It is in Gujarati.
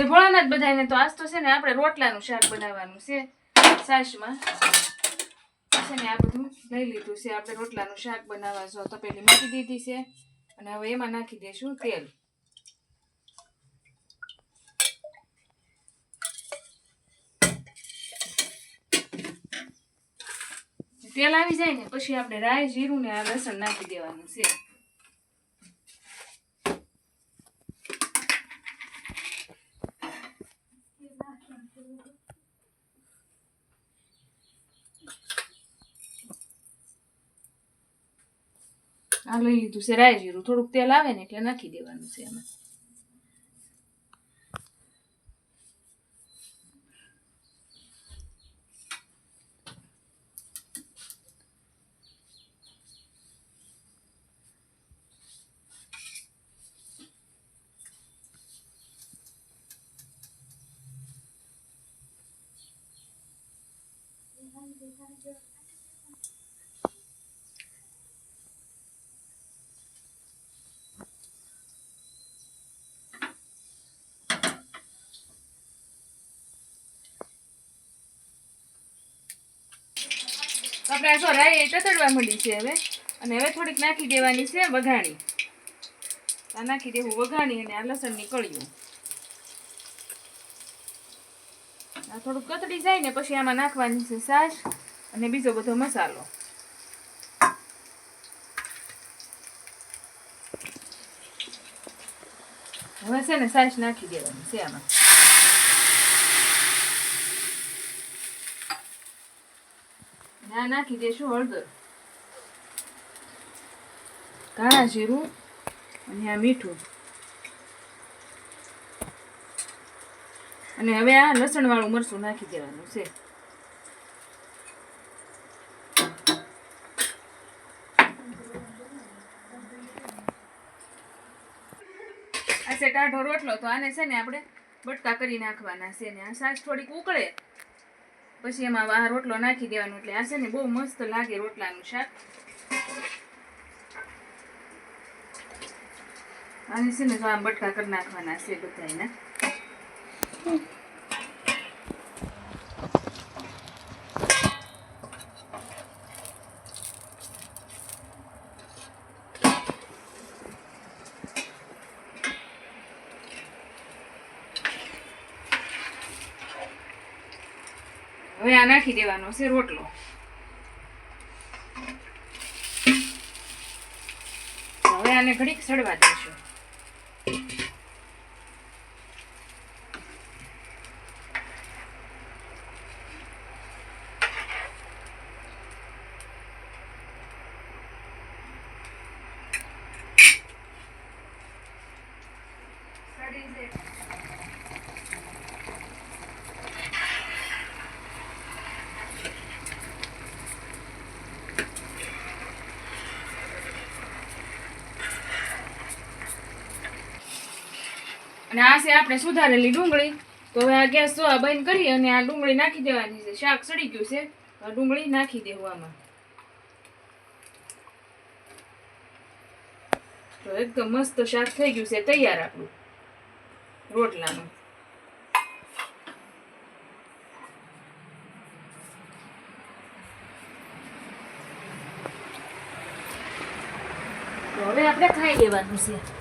જે ભોળાનાથ બધાને તો આજ તો છે ને આપણે રોટલાનું શાક બનાવવાનું છે સાસમાં. છે ને આ બધું લઈ લીધું છે. આપણે રોટલાનું શાક બનાવવા જો તપેલી મૂકી દીધી છે. અને હવે એમાં નાખી દઈશું તેલ. તેલ આવી જાય ને પછી આપણે રાઈ, જીરું ને આ લસણ નાખી દેવાનું છે. આ લઈ લીધું છે રાઈ જીરું થોડુંક તેલ આવે ને એટલે નાખી દેવાનું છે એમાં આપણે જો રાઈ ટતડવા મળી છે હવે. અને હવે થોડીક નાખી દેવાની છે વઘાણી. આ નાખી દેવું વઘાણી અને આ લસણની કળીઓ. આ થોડુંક કતડી જાય ને પછી આમાં નાખવાની છે સાસ અને બીજો બધો મસાલો. હવે છે ને સાસ નાખી દેવાની છે આમાં. દઈશું હળદર. ધાણા જીરું અને આ મીઠું. અને હવે આ લસણ વાળું મરચું નાખી દેવાનું છે. આ છે ટાઢો રોટલો, તો આને છે ને આપણે બટકા કરી નાખવાના છે ને, આ સાસ થોડીક ઉકળે. પછી એમાં આ રોટલો નાખી દેવાનો એટલે આ છે ને બહુ મસ્ત લાગે રોટલાનું શાક. આને છે ને તો આમ બટકા કરી નાખવાના છે બધા હવે આ નાખી દેવાનો છે રોટલો. હવે આને ઘડીક સડવા દઈશું. અને આ છે આપણે સુધારેલી ડુંગળી. તો હવે આ ગેસ જો બંધ કરી અને આ ડુંગળી નાખી દેવાની છે. શાક સડી ગયું છે. ડુંગળી નાખી દેવું આમાં. તો એકદમ મસ્ત શાક થઈ ગયું છે. તૈયાર આપણું રોટલાનું. હવે આપણે ખાઈ લેવાનું છે.